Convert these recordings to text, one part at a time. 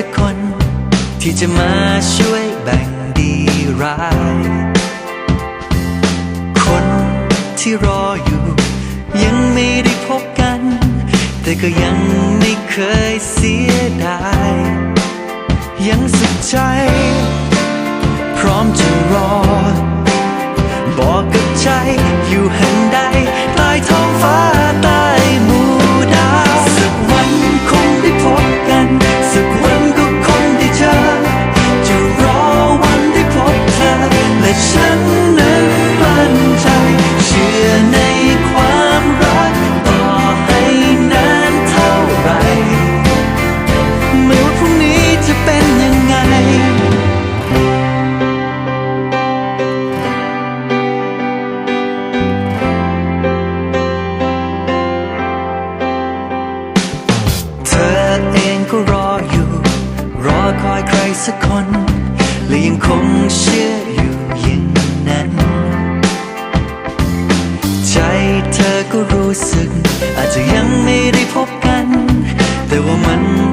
สักคน ที่จะมาช่วยแบ่งดีร้าย คนที่รออยู่ ยังไม่ได้พบกัน แต่ก็ยังไม่เคยเสียดาย ยังสุขใจักคนและยังคงเชื่ออยู่อย่างนั้น ใจเธอก็รู้สึก อาจจะยังไม่ได้พบกัน แต่ว่ามัน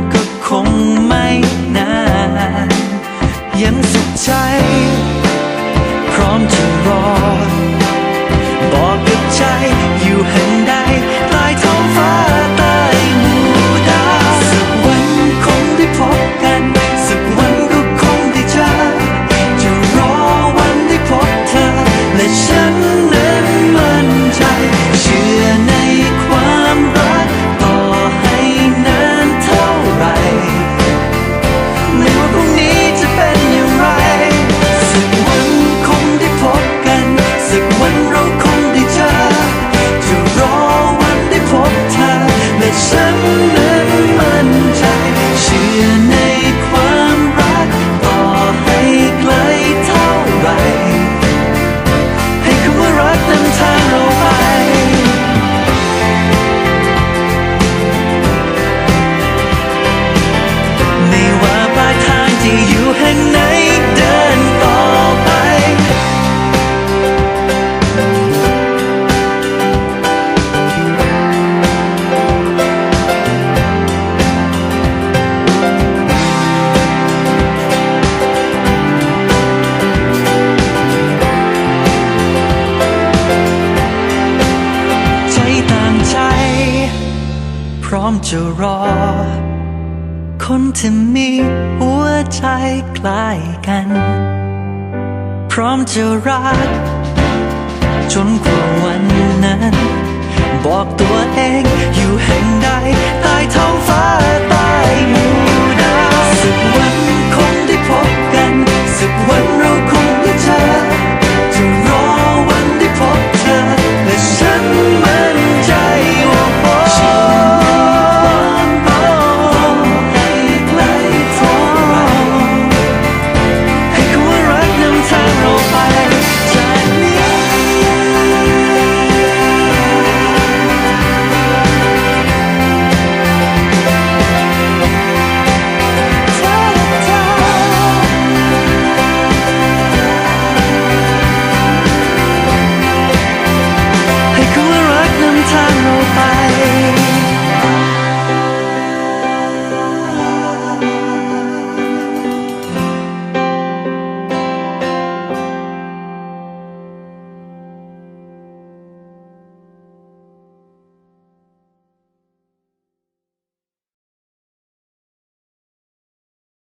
ร้อมจะรอ คนที่มีหัวใจใกล้กัน พร้อมจะรัก จนกว่าวันนั้น บอกตัวเองอยู่แห่งใดใต้ท้องฟ้าใต้หมู่ดาวสักวันคงได้พบ